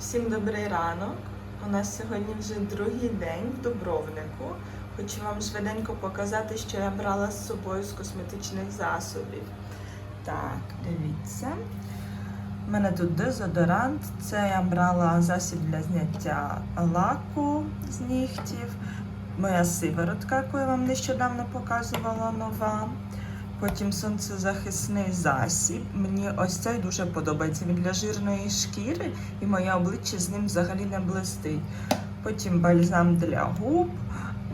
Всім добрий ранок. У нас сьогодні вже другий день в Дубровнику. Хочу вам швиденько показати, що я брала з собою з косметичних засобів. Так, дивіться. У мене тут дезодорант. Це я брала засіб для зняття лаку з нігтів. Моя сиворотка, яку я вам нещодавно показувала нова. Потім сонцезахисний засіб. Мені ось цей дуже подобається. Він для жирної шкіри і моє обличчя з ним взагалі не блистить. Потім бальзам для губ,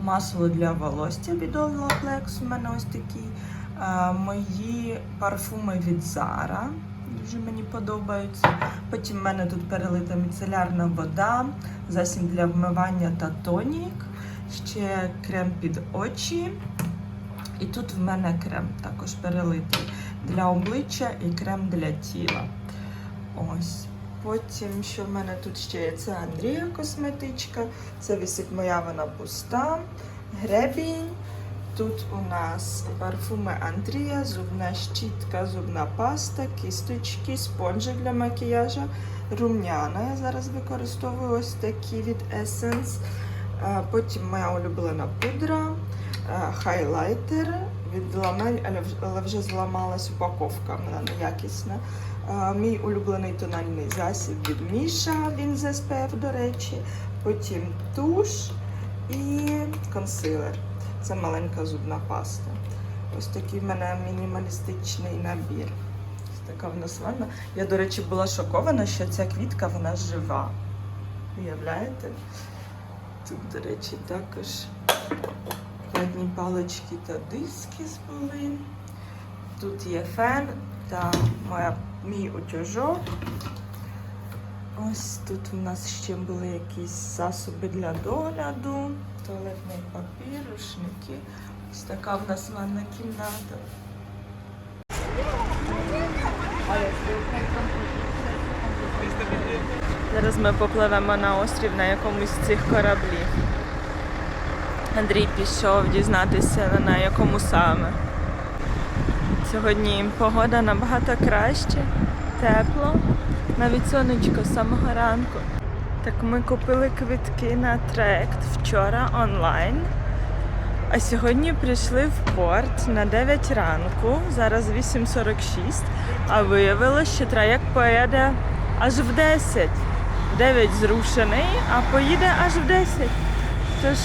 масло для волосся від Olaplex, у мене ось такі. А, мої парфуми від Zara. Дуже мені подобаються. Потім в мене тут перелита міцелярна вода, засіб для вмивання та тонік, ще крем під очі. І тут в мене крем також перелитий для обличчя і крем для тіла. Ось. Потім, що в мене тут ще є, це Андрія косметичка. Це висить моя вона пуста. Гребінь. Тут у нас парфуми Андрія, зубна щітка, зубна паста, кісточки, спонжі для макіяжу, рум'яна. Я зараз використовую ось такі від Essence. Потім моя улюблена пудра, хайлайтер від Ламель, але вже зламалась упаковка, вона неякісна. Мій улюблений тональний засіб від Міша, він з SPF, до речі. Потім туш і консилер. Це маленька зубна паста. Ось такий в мене мінімалістичний набір. Ось така в нас ванна. Я, до речі, була шокована, що ця квітка вона жива. Уявляєте? Тут, до речі, також ватні палички та диски були. Тут є фен та моя, мій утюжок. Ось тут у нас ще були якісь засоби для догляду, туалетний папір, рушники. Ось така в нас ванна кімната. Зараз ми попливемо на острів на якомусь з цих кораблів. Андрій пішов дізнатися на якому саме. Сьогодні погода набагато краще, тепло, навіть сонечко з самого ранку. Так ми купили квитки на трект вчора онлайн. А сьогодні прийшли в порт на 9 ранку, зараз 8.46, а виявилося, що трajekt поїде аж в 10. 9 зрушений, а поїде аж в 10. Тож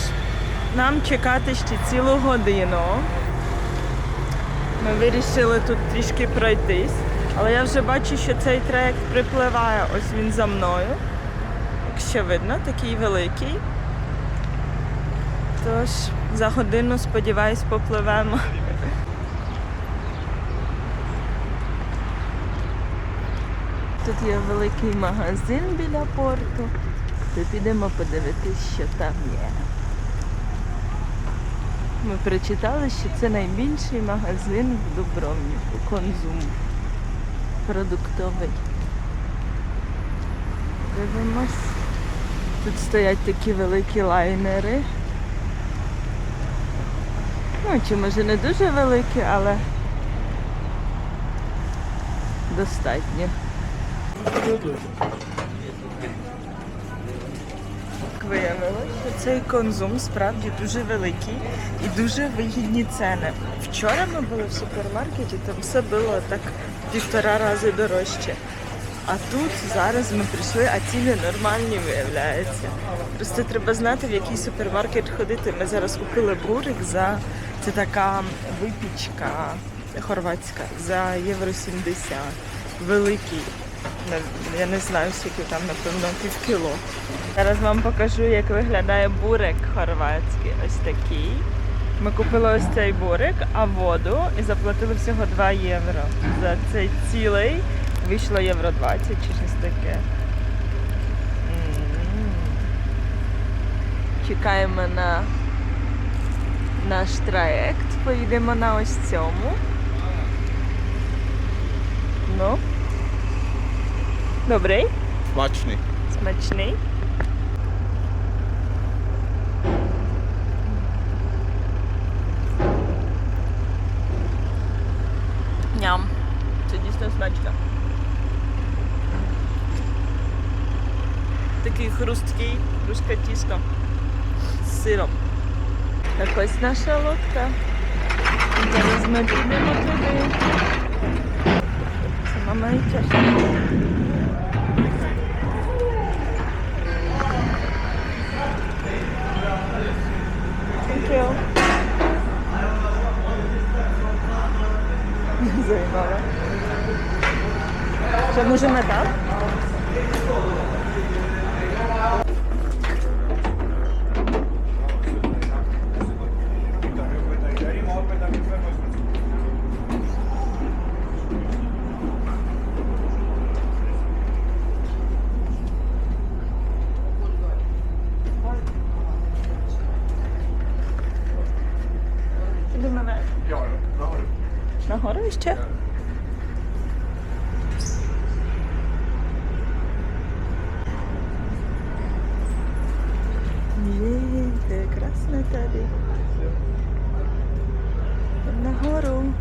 нам чекати ще цілу годину. Ми вирішили тут трішки пройтись, але я вже бачу, що цей трек припливає, ось він за мною. Якщо видно, такий великий. Тож за годину, сподіваюсь, попливемо. Тут є великий магазин біля порту. То підемо подивитись, що там є. Ми прочитали, що це найбільший магазин в Дубровнику, конзум продуктовий. Дивимось. Тут стоять такі великі лайнери. Ну, чи може не дуже великі, але достатньо. Виявилося, цей конзум справді дуже великий і дуже вигідні ціни. Вчора ми були в супермаркеті, там все було так півтора рази дорожче. А тут зараз ми прийшли, а ціни нормальні виявляються. Просто треба знати, в який супермаркет ходити. Ми зараз купили бурик за це така випічка хорватська за євро 70. Великий. Я не знаю, скільки там, напевно, пів кіло. Зараз вам покажу, як виглядає бурик хорватський. Ось такий. Ми купили ось цей бурик, а воду і заплатили всього 2 євро. За цей цілий вийшло євро 20 чи щось таке. Чекаємо на наш траєкт. Поїдемо на ось цьому. Ну. Добрий, Смачний. смачний. Ням. Це дійсно смачно. Такий хрусткий, хрусткатісто з сиром. Так ось наша лодка. Зараз ми підемо туди. Це мама і Duży medal. Idziemy na... Na górę iście? Jej, to je krásné tady. Jdem nahoru.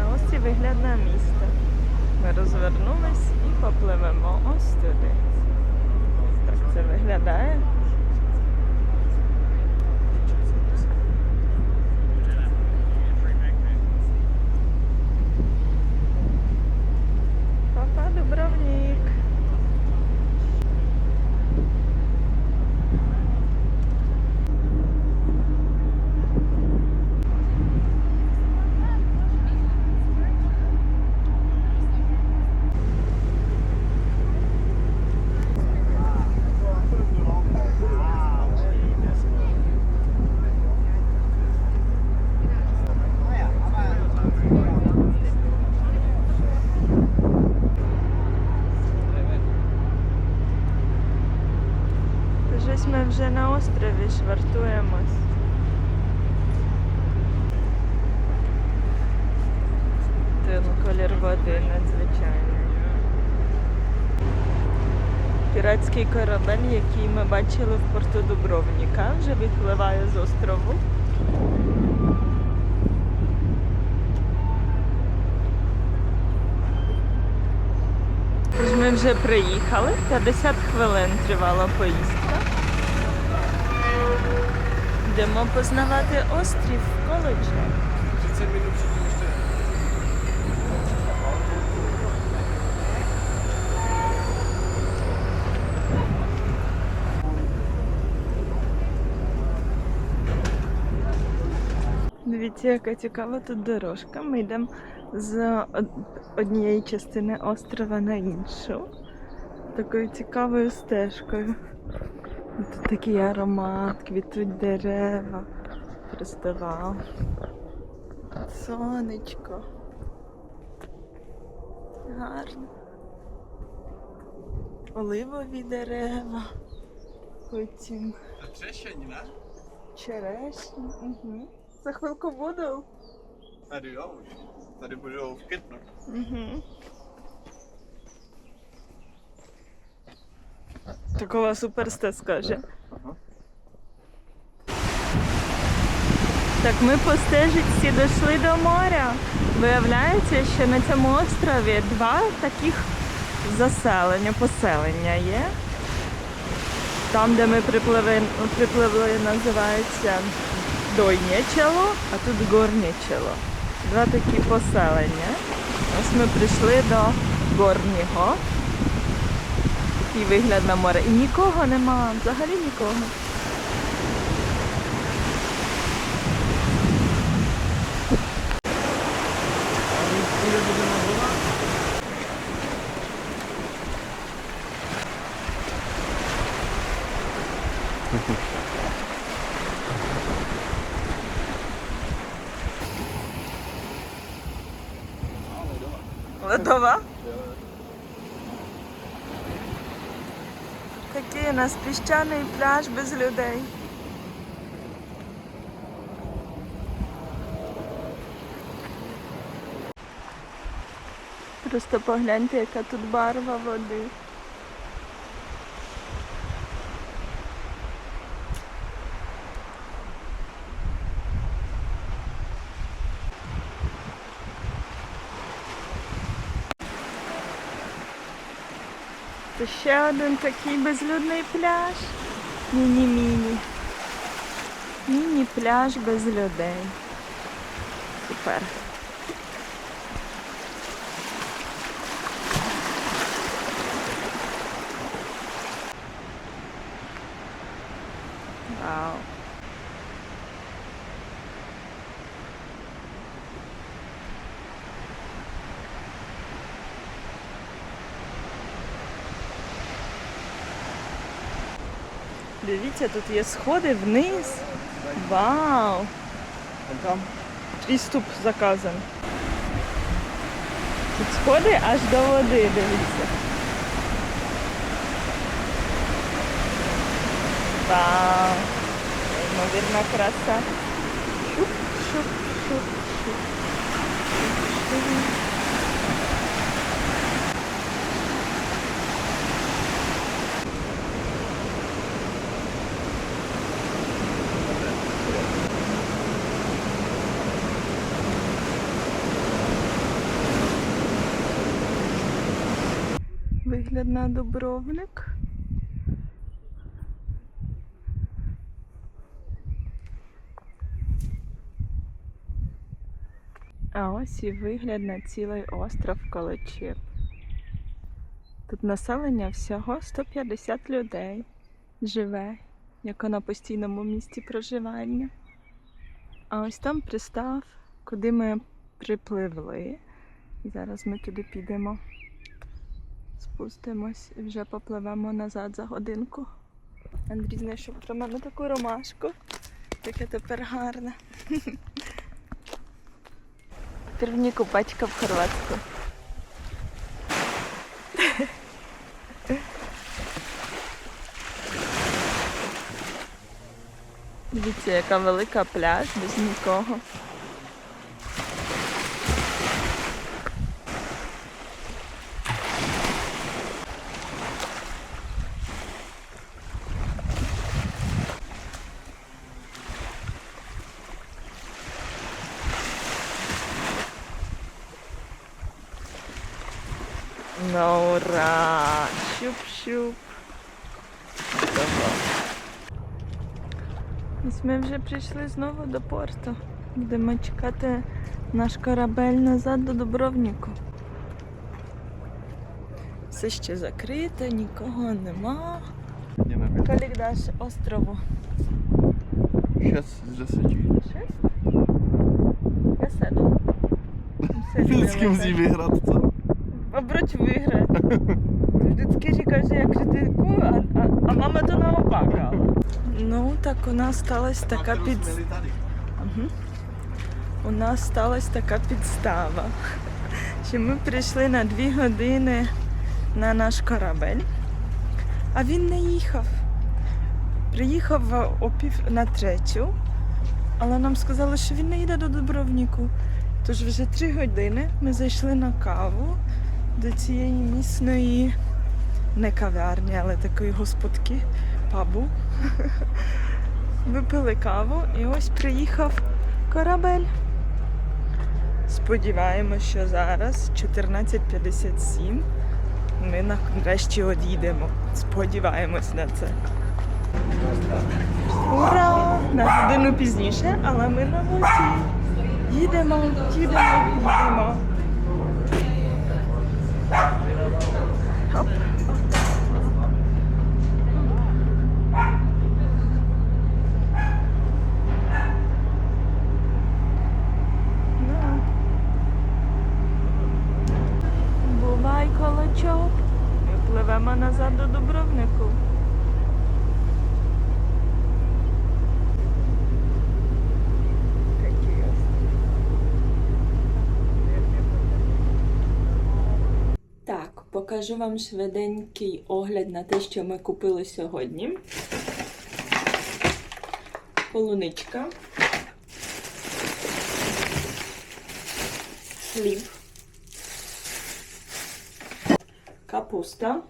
А ось і вигляд на місто. Ми розвернулись і попливемо ось туди. Так це виглядає. Папа Дубровник. Щось ми вже на острові швартуємось. Ten колір води надзвичайний. Піратський корабель, який ми бачили в порту Дубровніка, вже відпливає з острову. Ми вже приїхали, 50 хвилин тривала поїздка. Йдемо познавати острів Коледжа. Дивіться, яка цікава тут дорожка. Ми йдемо з од- однієї частини острова на іншу. Такою цікавою стежкою. Тут такий аромат, квітуть дерева. Просто вау. Сонечко. Гарно. Оливові дерева. Потім А Třešení, ne? черешні. Угу. За хвилку буду. Jo už. Tady budou. Угу. Такова суперстезка вже. Так ми по стежечці дійшли до моря. Виявляється, що на цьому острові два таких заселення, поселення є. Там, де ми припливли, припливли, називається Дойнєчело, а тут Горнєчело. Два такі поселення. Ось ми прийшли до Горнього. Такий вигляд на море. І нікого нема, взагалі нікого. Ледова? Такі у нас піщаний пляж без людей. Просто погляньте, яка тут барва води. Ще один такий безлюдний пляж. Міні-міні. Міні-пляж без людей. Супер. Вау. Дивіться, тут є сходи вниз. Вау! Tam? Приступ заказан. Тут сходи аж до води, дивіться. Вау! Неймовірна краса. Шуп, Вигляд на Дубровник. А ось і вигляд на цілий остров Колочіп. Тут населення всього 150 людей живе, як на постійному місці проживання. А ось там пристав, куди ми припливли. І зараз ми туди підемо. Спустимось і вже попливемо назад за годинку. Андрій знайшов про мене таку ромашку. Таке тепер гарне. Первні купачка в Хорватську. Дивіться, яка велика пляж без нікого. Ну ура! Щуп-щуп. Готово. Ось ми вже прийшли знову до порту. Будемо чекати наш корабель назад до Дубровніку. Все ще закрите, нікого нема. Колік даш острову? 6 z 10. Шесть? Я седу. Z kim z nim wygrać, co? Říká, že jak kritiku, а, а, а мама то наопак. але. Ну, так у нас сталася така під... Мгм. У нас сталася така підстава, що ми прийшли на дві години на наш корабель, а він не їхав. Приїхав о пів на третю, але нам сказали, що він не їде до Дубровніку. Тож вже три години ми зайшли на каву до цієї місної не кав'ярні, але такої господки пабу. Випили каву і ось приїхав корабель. Сподіваємось, що зараз 14.57 ми нарешті одійдемо. Сподіваємось на це. Ура! На годину пізніше, але ми на воді. Їдемо, їдемо, їдемо. Хоп. Ну. Бувай колочок. Ми пливемо назад до Дубровнику. Такий ось. Так, покажу. Вам швиденький огляд на те, що ми купили сьогодні. Полуничка. Хліб. Капуста.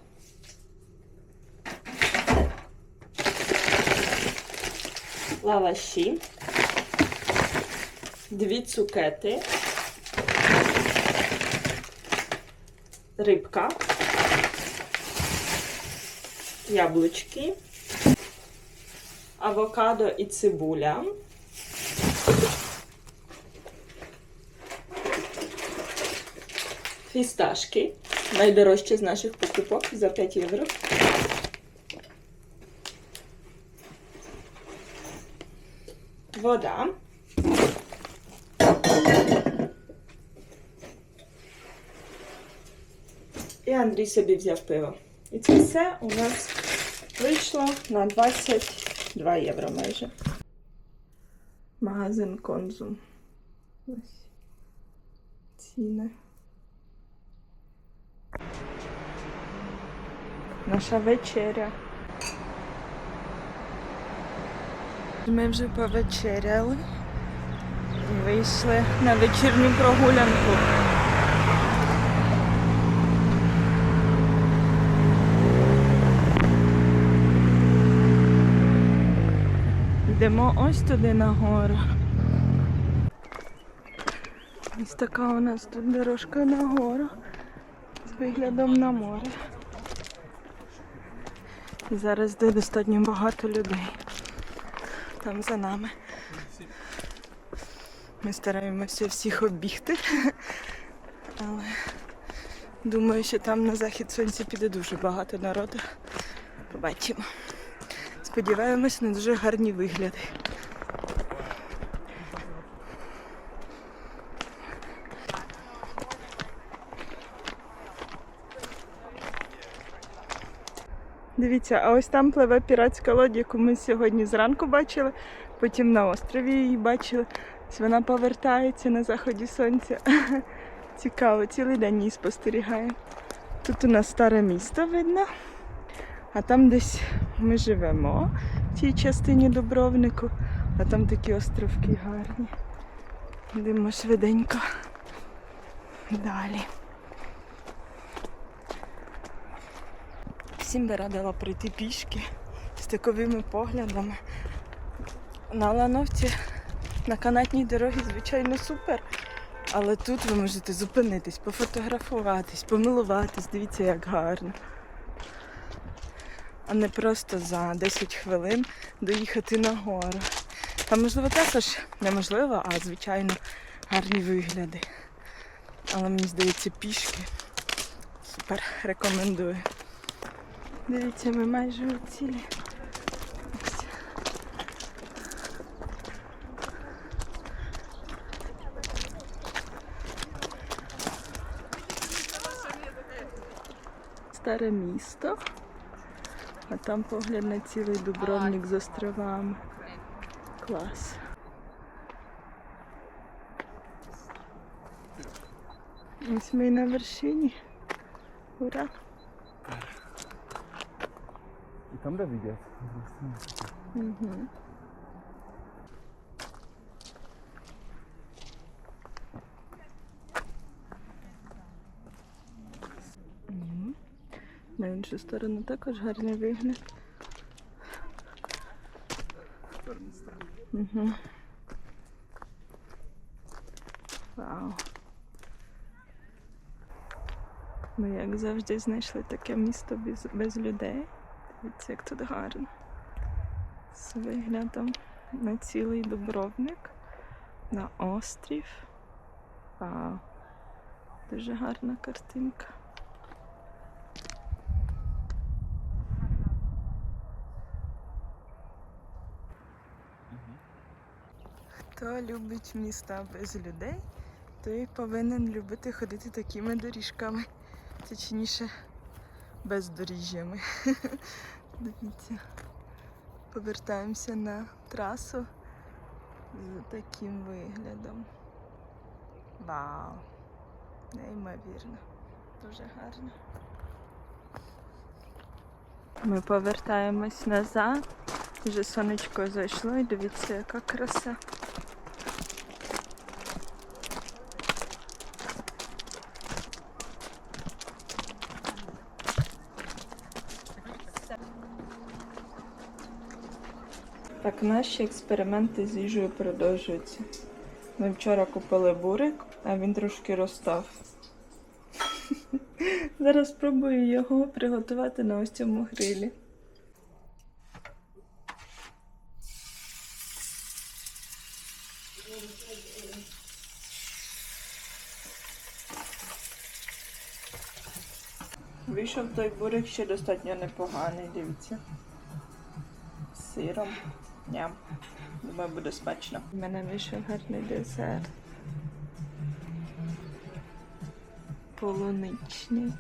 Лаваші. Дві цукети. Рибка. Яблучки. Авокадо і цибуля. Фісташки. Найдорожче з наших покупок за 5 євро. Вода. Андрій собі взяв пиво. І це все у нас вийшло на 22 євро майже. Магазин конзум. Ось ціни. Наша вечеря. Ми вже повечеряли і вийшли на вечірню прогулянку. Йдемо ось туди нагору. Ось така у нас тут дорожка нагору з виглядом на море. Зараз йде достатньо багато людей. Там за нами. Ми стараємося всіх оббігти. Але думаю, що там на захід сонця піде дуже багато народу. Побачимо. Сподіваємось на дуже гарні вигляди. Дивіться, а ось там пливе піратська лодь, яку ми сьогодні зранку бачили, потім на острові її бачили. Ось вона повертається на заході сонця. Цікаво, цілий день її спостерігаємо. Тут у нас старе місто видно, а там десь ми живемо в цій частині Дубровнику, а там такі островки гарні. Йдемо швиденько далі. Всім би радила прийти пішки з таковими поглядами. На лановці на канатній дорогі, звичайно, супер. Але тут ви можете зупинитись, пофотографуватись, помилуватись, дивіться, як гарно. А не просто за 10 хвилин доїхати на гору. Там, можливо, також неможливо, а звичайно гарні вигляди. Але мені здається, пішки. Супер, рекомендую. Дивіться, ми майже у цілі. Старе місто, а там погляд на цілий Дубровник з островами. Клас. Ось ми на вершині. Ура! І там де видять? Угу. Мгм. На іншу сторону також гарний вигляд. Угу. Вау. Ми, як завжди, знайшли таке місто без, без людей. Дивіться, як тут гарно. З виглядом на цілий Дубровник, на острів. Вау. Дуже гарна картинка. Хто любить міста без людей, той повинен любити ходити такими доріжками. Точніше, бездоріжжями. Дивіться. Повертаємося на трасу з таким виглядом. Вау! Неймовірно. Дуже гарно. Ми повертаємось назад. Вже сонечко зайшло і дивіться, яка краса. Наші експерименти з їжею продовжуються. Ми вчора купили бурик, а він трошки розстав. Зараз спробую його приготувати на ось цьому грилі. Вийшов той бурик ще достатньо непоганий, дивіться. З сиром. Ням. Думаю, буде смачно. У мене вийшов гарний десерт. Полуничний.